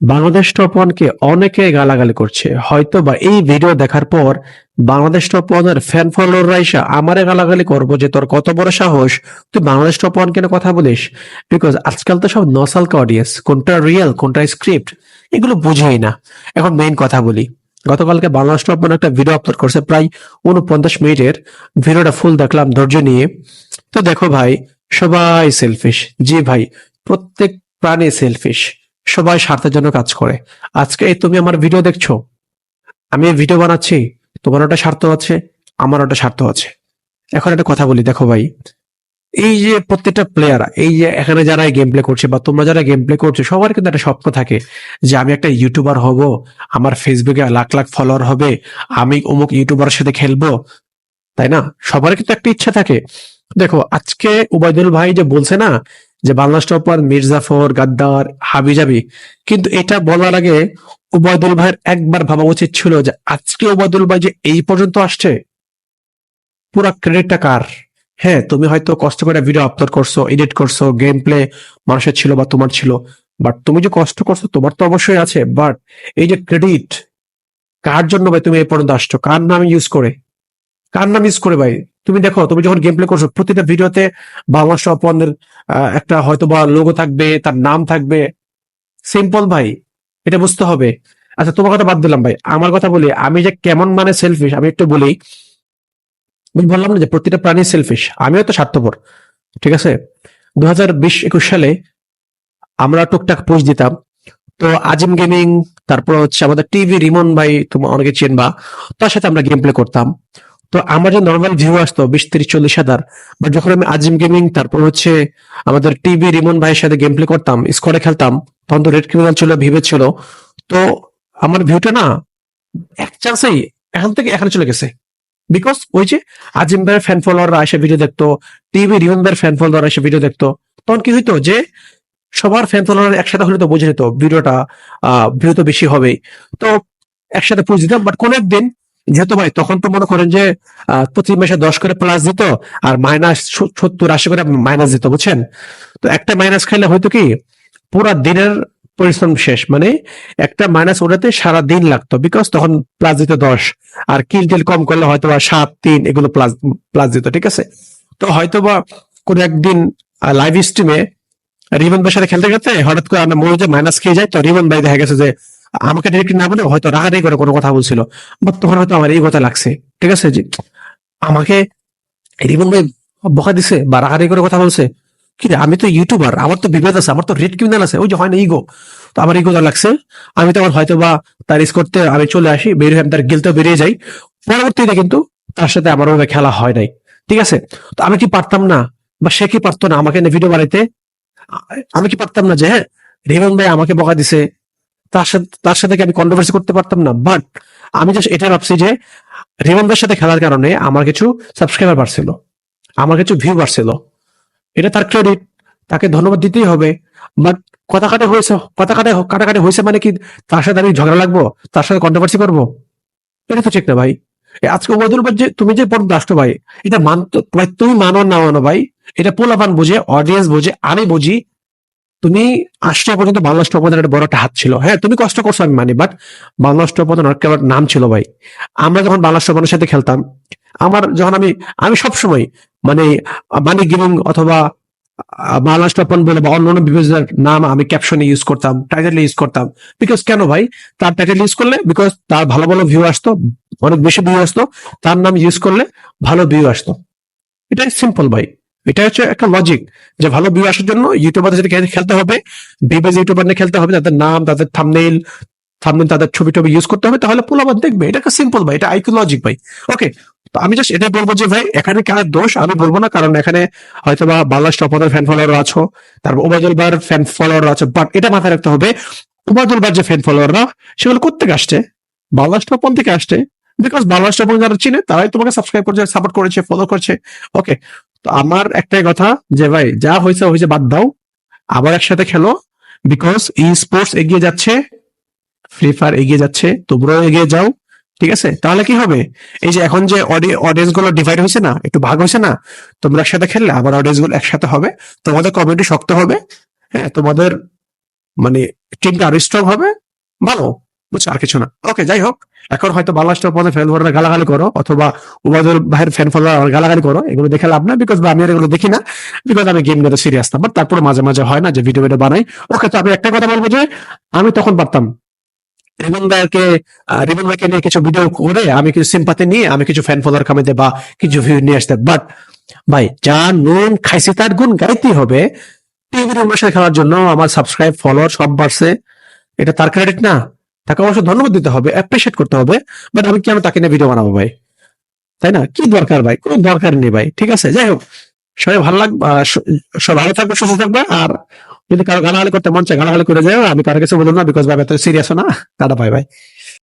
Bangladesh top অনেকে গালাগালি করছে। হয়তো বা এই ভিডিও দেখার পর বাংলাদেশ টপ ফ্যান ফলোয়াররা এসে আমারে গালাগালি করব যে তোর কত বড় সাহস, তুই বাংলাদেশ টপ ওয়ান কেন কথা বলিস? বিকজ আজকাল তো সব নসালকা অডিয়েন্স কোনটা রিয়েল কোনটা স্ক্রিপ্ট এগুলো বুঝেই না। এখন মেইন কথা বলি। গতকালকে বাংলাদেশ টপ ওয়ান একটা ভিডিও আপলোড করছে প্রায় উনপঞ্চাশ মিনিটের। ভিডিওটা ফুল দেখলাম, ধৈর্য নিয়ে। তো দেখো ভাই, সবাই সেলফিশ জি ভাই, প্রত্যেক প্রাণী সেলফিশ সবাই স্বার্থের জন্য কাজ করে। আজকে তুমি আমার ভিডিও দেখছ। আমি ভিডিও বানাচ্ছি। তোমার ওটা স্বার্থ আছে, আমার ওটা স্বার্থ আছে। এখন একটা কথা বলি, দেখো ভাই। এই যে প্রত্যেকটা প্লেয়ার এই যে এখানে যারা গেম প্লে করছে বা তোমরা যারা গেম প্লে করছ, সবার কিন্তু একটা স্বপ্ন থাকে যে আমি একটা ইউটিউবার হব, আমার ফেসবুকে লাখ লাখ ফলোয়ার হবে, আমি অমুক ইউটিউবারের সাথে খেলব। তাই না? সবার কিন্তু একটা ইচ্ছা থাকে। দেখো, আজকে উবাইদুল ভাই যে বলছে না যে বাংলা স্টপার মির্জাফর, গাদ্দার, হাবিজাবি, কিন্তু এটা বলার আগে উবায়দুল ভাইয়ের একবার ভাবা উচিত ছিল যে আজকে উবায়দুল ভাই যে এই পর্যন্ত আসছে, পুরা ক্রেডিটটা কার? হ্যাঁ তুমি হয়তো কষ্ট করে ভিডিও আপলোড করছ এডিট করছ গেম প্লে মানুষের ছিল বা তোমার ছিল বাট তুমি যে কষ্ট করছ তোমার তো অবশ্যই আছে বাট এই যে ক্রেডিট কার জন্য ভাই তুমি এই পর্যন্ত আসছো? কার নাম ইউজ করে? কার মিস করে ভাই? তুমি দেখো, তুমি যখন গেম প্লে করছ, প্রতিটা ভিডিওতে বাংলা স্টপনের একটা হয়তো বা লোগো থাকবে, তার নাম থাকবে। সিম্পল ভাই, এটা বুঝতে হবে। আচ্ছা তোমার কথা বাদ দিলাম ভাই। আমার কথা বলি, আমি যে কেমন মানে সেলফিশ আমি একটু বলি বললাম না যে প্রতিটা প্রাণী সেলফিশ আমিও তো স্বার্থপর, ঠিক আছে? দু হাজার বিশ একুশ সালে আমরা টুকটাক পোস্ট দিতাম। তো আজিম গেমিং তারপর হচ্ছে আমাদের টিভি রিমন ভাই, তোমার অনেকে চেনবা, তার সাথে আমরা গেম প্লে করতাম। তো আমার যে নর্মাল ভিউ আসতো বিশ, তিরিশ, চল্লিশ হাজার বাট যখন আমি আজিম গেমিং তারপর হচ্ছে আমাদের টিভি রিমন ভাইয়ের সাথে গেম প্লে করতাম স্কোয়াডে খেলতাম, তখন তো রেড ক্রিমিনাল ছিল ভিভে ছিল। তো আমার ভিউটা না, এক চান্সেই এখান থেকে এখানে চলে গেছে। বিকজ ওই যে আজিম ভাইয়ের ফ্যান ফলোয়াররা এসে ভিডিও দেখতো টিভি রিমন ভাইয়ের ফ্যান ফলোয়াররা এসে ভিডিও দেখতো, তখন কি হইতো যে সবার ফ্যান ফলোয়ার একসাথে হলে তো বুঝে নিত ভিডিওটা ভিউ তো বেশি হবেই। তো একসাথে পুজ দিতাম বাট কোন একদিন যেহেতু ভাই, তখন তো মনে করেন যে প্রতি মাসে দশ করে প্লাস দিত, আর মাইনাস সত্তর আশি করে মাইনাস দিত, বুঝছেন? তো একটা মাইনাস খাইলে হয়তো কি, পুরা দিনের পরিশ্রম শেষ মানে একটা মাইনাস ওঠাতে সারা দিন লাগতো বিকজ তখন প্লাস দিত দশ, আর কিল টিল কম করলে হয়তো বা সাত, তিন, এগুলো প্লাস প্লাস দিত, ঠিক আছে? তো হয়তো বা কোনো একদিন লাইভ স্ট্রিমে রিমন ভাইয়ের সাথে খেলতে খেলতে হঠাৎ করে আমরা মনে হয় মাইনাস খেয়ে যাই, তো রিমন ভাই দেখা গেছে যে আমাকে ডিরেক্ট না বলে হয়তো রাগারাগি করে কোনো কথা বলছিল বাট তখন হয়তো আমার এই কথা লাগছে, ঠিক আছে? যে আমাকে রিমন ভাই বকা দিছে বা রাগারাগি করে কথা বলছে। কি আমি তো ইউটিউবার আমার তো বিভেদ আছে, আমার তো রেড ক্রিমিনাল আছে, ওই যে হয় না ইগো তো আমার ইগোটা লাগছে, আমি তখন হয়তো বা তার ইস করতে আমি চলে আসি, বের হয়ে তার গিলতে বেরিয়ে যাই। পরবর্তীতে কিন্তু তার সাথে আমার ওভাবে খেলা হয় নাই, ঠিক আছে? তো আমি কি পারতাম না, বা সে কি পারতো না আমাকে ভিডিও বানাইতে? আমি কি পারতাম না যে হ্যাঁ রেমন ভাই আমাকে বকা দিছে তার সাথে তার সাথে আমি কন্ট্রোভার্সি করতে পারতাম না? বাট আমি জাস্ট এটা ভাবছি যে রেমন ভাইয়ের সাথে খেলার কারণে আমার কিছু সাবস্ক্রাইবার বাড়ছিল। আমার কিছু ভিউ বাড়ছিল। এটা তার ক্রেডিট তাকে ধন্যবাদ দিতেই হবে। বাট কথা কাটে হয়েছে, কথা কাটে কাটাকাটি হয়েছে মানে কি তার সাথে আমি ঝগড়া লাগবো? তার সাথে কন্ট্রোভার্সি করব? এটা তো ঠিক না ভাই। আজকে ওবায়দুল যে তুমি যে পর্যন্ত আসছো ভাই, এটা মান তুমি মানো না মানো ভাই, এটা পোলাপান বুঝে অডিয়েন্স বুঝে, আমি বুঝি তুমি আসছে পর্যন্ত বাংলা স্টপনের একটা বড় একটা হাত ছিল। হ্যাঁ তুমি কষ্ট করছ আমি মানি বাট বাংলা একটা নাম ছিল ভাই। আমরা যখন বাংলা স্টপনের সাথে খেলতাম, আমার যখন আমি আমি সব সময় মানে মানি গেমিং অথবা বাংলা স্টপন বলে বা অন্য অন্য নাম আমি ক্যাপশনে ইউজ করতাম টাইটেলে ইউজ করতাম। বিকজ কেন ভাই? তার টাইটেল ইউজ করলে বিকজ তার ভালো ভালো ভিউ আসতো, অনেক বেশি ভিউ আসতো, তার নাম ইউজ করলে ভালো ভিউ আসতো। এটাই সিম্পল ভাই। এটা হচ্ছে একটা লজিক যে ভালো ভিউ আসার জন্য ইউটিউবারদের সাথে খেলতে হবে বিবেজ ইউটিউবার নিয়ে খেলতে হবে, তাদের নাম, তাদের থামনেইল থামনেল তাদের ছবি টবি ইউজ করতে হবে, তাহলে পোলাবার দেখবে। এটা একটা সিম্পল ভাই, এটা আইকিউ লজিক ভাই। ওকে তো আমি জাস্ট এটাই বলব যে ভাই, এখানে কার দোষ আমি বলব না, কারণ এখানে হয়তো বা বাংলা স্টপারের ফ্যান ফলোয়ার আছো, তারপর ওবায়দুল বার ফ্যান ফলোয়ার আছে বাট এটা মাথায় রাখতে হবে ওবায়দুল বার যে ফ্যান ফলোয়াররা সেগুলো কোথেকে আসছে? বাংলা স্টপন থেকে আসছে। বিকজ বাংলা স্টপন যারা চিনে, তারাই তোমাকে সাবস্ক্রাইব করেছে সাপোর্ট করেছে ফলো করছে। ওকে তো আমার একটাই কথা যে ভাই, যা হয়েছে হয়েছে বাদ দাও। আবার একসাথে খেলো বিকজ ই স্পোর্টস এগিয়ে যাচ্ছে ফ্রি ফায়ার এগিয়ে যাচ্ছে, তোমরাও এগিয়ে যাও, ঠিক আছে? তাহলে কি হবে? এই যে এখন যে অডিয়েন্সগুলো ডিভাইড হয়েছে না, একটু ভাগ হয়েছে না, তোমরা একসাথে খেললে আবার অডিয়েন্সগুলো একসাথে হবে, তোমাদের কমিউনিটি শক্ত হবে হ্যাঁ? তোমাদের মানে টিমটা আরও স্ট্রং হবে, ভালো। বুঝছ? আর কিছু না। ওকে যাই হোক, এখন হয়তো বাংলাদেশ পদে ফ্যান ফলোয়ার গালাগালি করো, অথবা উবাদুর ভাইয়ের ফ্যান ফলোয়ার গালাগালি করো, এগুলো দেখে লাভ না বিকজ আমি আর এগুলো দেখি না বিকজ আমি গেম নিয়ে সিরিয়াস না। বাট তারপরে মাঝে মাঝে হয় না যে ভিডিও ভিডিও বানাই। ওকে তো আমি একটা কথা বলব যে, আমি তখন পারতাম রিমন ভাইকে রিমন ভাইকে নিয়ে কিছু ভিডিও করে আমি কিছু সিম্পাতি নিয়ে আমি কিছু ফ্যান ফলোয়ার কামাইতে বা কিছু ভিউ নিয়ে আসতে। বাট ভাই, যা নুন খাইছে তার গুণ গাইতেই হবে। টিভির অনুষ্ঠানে খেলার জন্য আমার সাবস্ক্রাইব ফলোয়ার সব বাড়ছে। এটা তার ক্রেডিট না। তাকে অবশ্য ধন্যবাদ দিতে হবে অ্যাপ্রিসিয়েট করতে হবে বাট আমি কেন তাকে নিয়ে ভিডিও বানাবো ভাই? তাই না? কি দরকার ভাই? কোনো দরকার নেই ভাই, ঠিক আছে? যাই হোক, সবাই ভালো লাগবে সবাই ভালো থাকবে, সুস্থ থাকবে, আর যদি কারও গালাগালি করতে মন চায়, গালাগালি করে যাও, আমি কারও কিছু বলব না বিকজ ভাই, এত সিরিয়াস না, টাটা ভাই ভাই